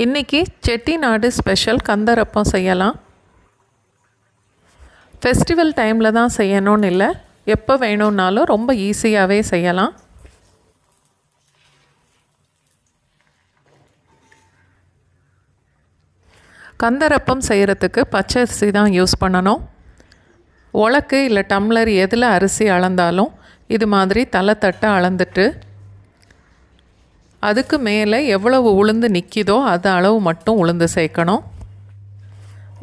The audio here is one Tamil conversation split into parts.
இன்றைக்கி செட்டிநாடு ஸ்பெஷல் கந்தரப்பம் செய்யலாம். ஃபெஸ்டிவல் டைமில் தான் செய்யணும்னு இல்லை. எப்போ வேணும்னாலும் ரொம்ப ஈஸியாகவே செய்யலாம். கந்தரப்பம் செய்கிறதுக்கு பச்சரிசி தான் யூஸ் பண்ணணும். உலக்கு இல்லை டம்ளர் எதில் அரிசி அளந்தாலும் இது மாதிரி தலை தட்டை அளந்துட்டு அதுக்கு மேலே எவ்வளவு உளுந்து நிற்கிதோ அது அளவு மட்டும் உளுந்து சேர்க்கணும்.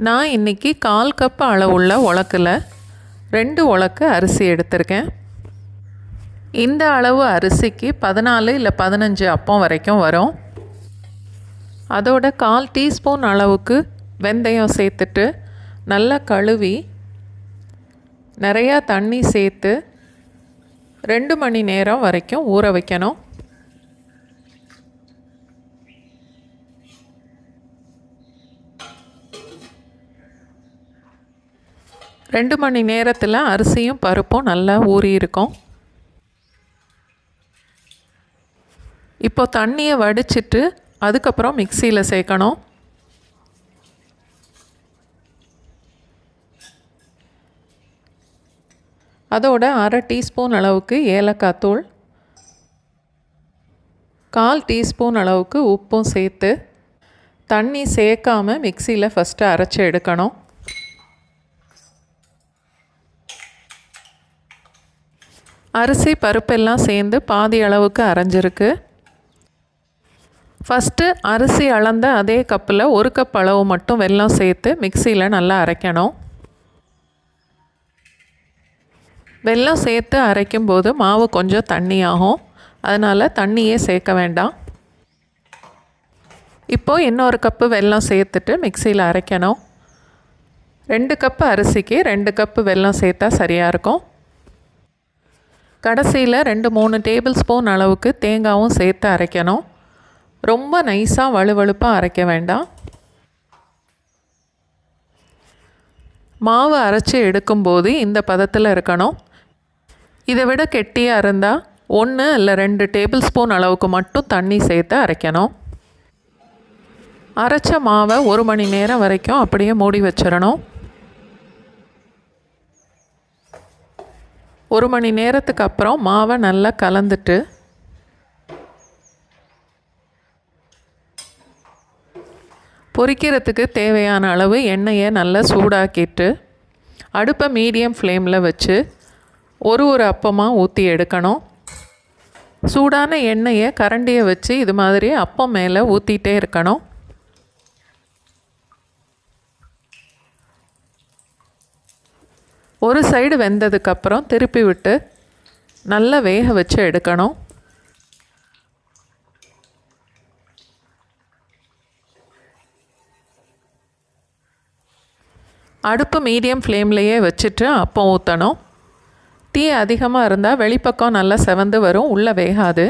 நான் இன்றைக்கி கால் கப் அளவுள்ள உலக்கில் ரெண்டு உலக்கு அரிசி எடுத்திருக்கேன். இந்த அளவு அரிசிக்கு பதினாலு இல்லை பதினஞ்சு அப்பம் வரைக்கும் வரும். அதோட கால் டீஸ்பூன் அளவுக்கு வெந்தயம் சேர்த்துட்டு நல்லா கழுவி நிறையா தண்ணி சேர்த்து ரெண்டு மணி நேரம் வரைக்கும் ஊற வைக்கணும். ரெண்டு மணி நேரத்தில் அரிசியும் பருப்பும் நல்லா ஊறி இருக்கும். இப்போ தண்ணியை வடிச்சிட்டு அதுக்கப்புறம் மிக்சியில் சேர்க்கணும். அதோட அரை டீஸ்பூன் அளவுக்கு ஏலக்காய் தூள் கால் டீஸ்பூன் அளவுக்கு உப்பும் சேர்த்து தண்ணி சேர்க்காமல் மிக்சியில் ஃபஸ்ட்டு அரைச்சி எடுக்கணும். அரிசி பருப்பெல்லாம் சேர்ந்து பாதி அளவுக்கு அரைஞ்சிருக்கு. ஃபஸ்ட்டு அரிசி அளந்த அதே கப்பில் ஒரு கப் அளவு மட்டும் வெல்லம் சேர்த்து மிக்சியில் நல்லா அரைக்கணும். வெல்லம் சேர்த்து அரைக்கும்போது மாவு கொஞ்சம் தண்ணி ஆகும் அதனால் தண்ணியே சேர்க்க வேண்டாம். இப்போது இன்னொரு கப்பு வெல்லம் சேர்த்துட்டு மிக்சியில் அரைக்கணும். ரெண்டு கப்பு அரிசிக்கு ரெண்டு கப்பு வெல்லம் சேர்த்தா சரியாக இருக்கும். கடைசியில் ரெண்டு மூணு டேபிள் ஸ்பூன் அளவுக்கு தேங்காயும் சேர்த்து அரைக்கணும். ரொம்ப நைஸாக வலுவழுப்பாக அரைக்க வேண்டாம். மாவு அரைச்சி எடுக்கும்போது இந்த பதத்தில் இருக்கணும். இதை விட கெட்டியாக இருந்தால் ஒன்று இல்லை ரெண்டு டேபிள் ஸ்பூன் அளவுக்கு மட்டும் தண்ணி சேர்த்து அரைக்கணும். அரைச்ச மாவை ஒரு மணி நேரம் வரைக்கும் அப்படியே மூடி வச்சிடணும். ஒரு மணி நேரத்துக்கு அப்புறம் மாவை நல்லா கலந்துட்டு பொரிக்கிறதுக்கு தேவையான அளவு எண்ணெயை நல்லா சூடாக்கிட்டு அடுப்பை மீடியம் ஃப்ளேமில் வச்சு ஒரு ஒரு அப்பமாக ஊற்றி எடுக்கணும். சூடான எண்ணெயை கரண்டியை வச்சு இது மாதிரி அப்பம் மேலே ஊற்றிட்டே இருக்கணும். ஒரு சைடு வெந்ததுக்கப்புறம் திருப்பி விட்டு நல்லா வேக வச்சு எடுக்கணும். அடுப்பு மீடியம் ஃப்ளேம்லேயே வச்சுட்டு அப்பம் ஊற்றணும் தீ அதிகமாக இருந்தால் வெளிப்பக்கம் நல்லா செவந்து வரும் உள்ளே வேகாது.